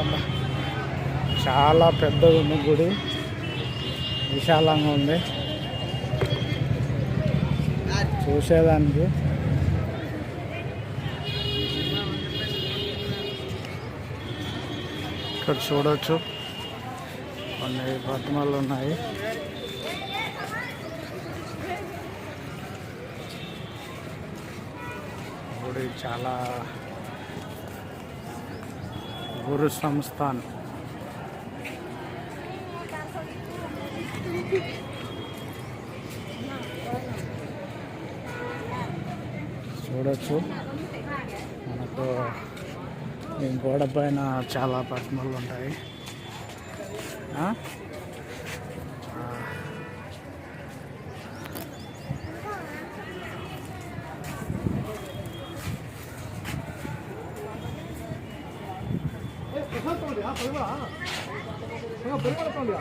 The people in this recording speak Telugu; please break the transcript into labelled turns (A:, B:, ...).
A: అమ్మ. చాలా పెద్దగా ఉంది గుడి. విశాలంగా ఉంది. చూసేదానికి. ఇక్కడ చూడొచ్చు. కొన్ని పద్మాలు ఉన్నాయి. గుడి చాలా గురు సంస్థాన్. చూడొచ్చు. మనకు గోడ పైన చాలా ప్రతిమలు ఉంటాయి ಪರಿಮಳ ತಗೊಂಡ್ಯಾ
B: ಪರಿಮಳ ಪರಿಮಳ ತಗೊಂಡ್ಯಾ